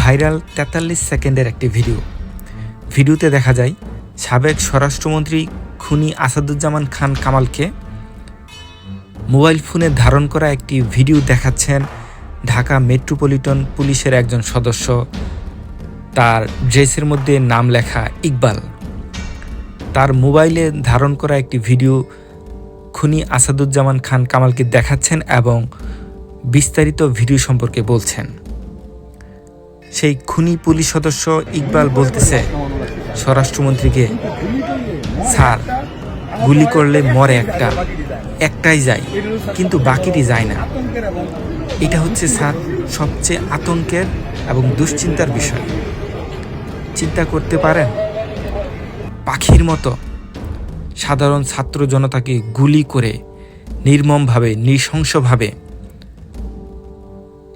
Viral তেতাল্লিশ সেকেন্ডের একটি ভিডিও। ভিডিওতে দেখা যায়, সাবেক স্বরাষ্ট্রমন্ত্রী খুনি আসাদুজ্জামান খান কামালকে মোবাইল ফোনে ধারণ করা একটি ভিডিও দেখাচ্ছেন ঢাকা মেট্রোপলিটন পুলিশের একজন সদস্য। তার ড্রেসের মধ্যে নাম লেখা ইকবাল। তার মোবাইলে ধারণ করা একটি ভিডিও খুনি আসাদুজ্জামান খান কামালকে দেখাচ্ছেন এবং বিস্তারিত ভিডিও সম্পর্কে বলছেন। সেই খুনি পুলিশ সদস্য ইকবাল বলতেছে, স্বরাষ্ট্রমন্ত্রীকে স্যার, গুলি করলে মরে একটা। একটাই যায়, কিন্তু বাকিটি যায় না। এটা হচ্ছে স্যার সবচেয়ে আতঙ্কের এবং দুশ্চিন্তার বিষয়। চিন্তা করতে পারেন? পাখির মতো সাধারণ ছাত্র জনতাকে গুলি করে নির্মমভাবে, নৃশংসভাবে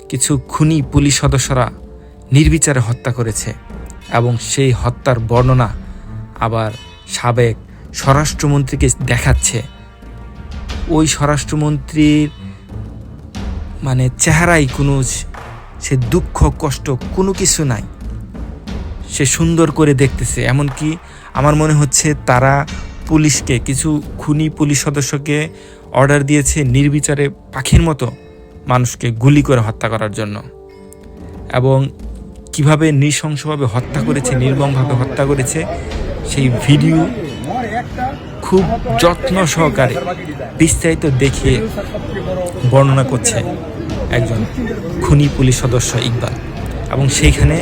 কিছু খুনি পুলিশ সদস্যরা নির্বিচারে হত্যা করেছে এবং সেই হত্যার বর্ণনা আবার সাবেক স্বরাষ্ট্রমন্ত্রীকে দেখাচ্ছে। ওই স্বরাষ্ট্রমন্ত্রীর মানে চেহারায় কোনো সে দুঃখ, কষ্ট কোনো কিছু নাই। সে সুন্দর করে দেখতেছে, এমনকি আমার মনে হচ্ছে তারা পুলিশকে, কিছু খুনি পুলিশ সদস্যকে অর্ডার দিয়েছে নির্বিচারে পাখির মতো মানুষকে গুলি করে হত্যা করার জন্য। এবং কীভাবে নৃশংসভাবে হত্যা করেছে, নির্মমভাবে হত্যা করেছে, সেই ভিডিও খুব যত্ন সহকারে বিস্তারিত দেখিয়ে বর্ণনা করছে একজন খুনি পুলিশ সদস্য ইকবাল। এবং সেইখানে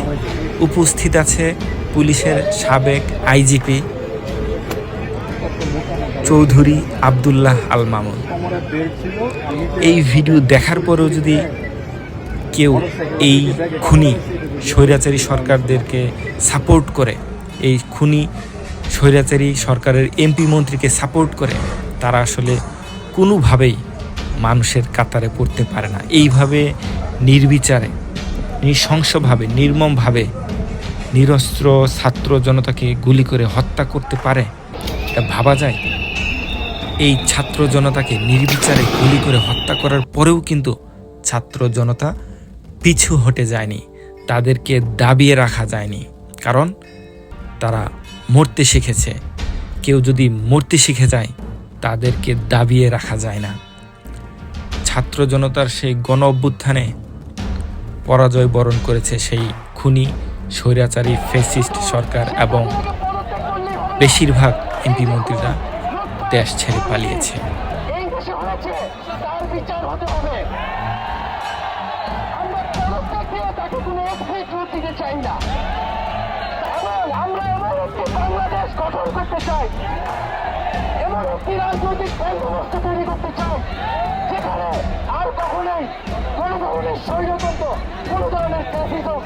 উপস্থিত আছে পুলিশের সাবেক আইজিপি চৌধুরী আবদুল্লাহ আল মামুন। এই ভিডিও দেখার পরেও যদি কেউ এই খুনি স্বৈরাচারী সরকারদেরকে সাপোর্ট করে, এই খুনি স্বৈরাচারী সরকারের এমপি মন্ত্রীকে সাপোর্ট করে, তারা আসলে কোনোভাবেই মানুষের কাতারে পড়তে পারে না। এইভাবে নির্বিচারে, নৃশংসভাবে, নির্মমভাবে নিরস্ত্র ছাত্র জনতাকে গুলি করে হত্যা করতে পারে এটা ভাবা যায়। এই ছাত্র জনতাকে নির্বিচারে গুলি করে হত্যা করার পরেও কিন্তু ছাত্র জনতা পিছু হটে যায়নি, তাদেরকে দাবিয়ে রাখা যায়নি। কারণ তারা মরতে শিখেছে। কেউ যদি মরতে শিখে যায়, তাদেরকে দাবিয়ে রাখা যায় না। ছাত্র জনতার সেই গণ অভ্যুত্থানে পরাজয় বরণ করেছে সেই খুনি, স্বৈরাচারী ফেসিস্ট সরকার এবং বেশিরভাগ এমপি মন্ত্রীরা দেশ ছেড়ে পালিয়েছে। দিয়ে তাকে কোনো অভিযোগ দিতে চাই না। আমরা এমন একটি বাংলাদেশ গঠন করতে চাই এমন একটি রাজনৈতিক বন্দোবস্ত তৈরি করতে চাই, যেখানে আর কখনোই কোনো ধরনের স্বৈরতন্ত্র কোনো ধরনের ফ্যাসিজম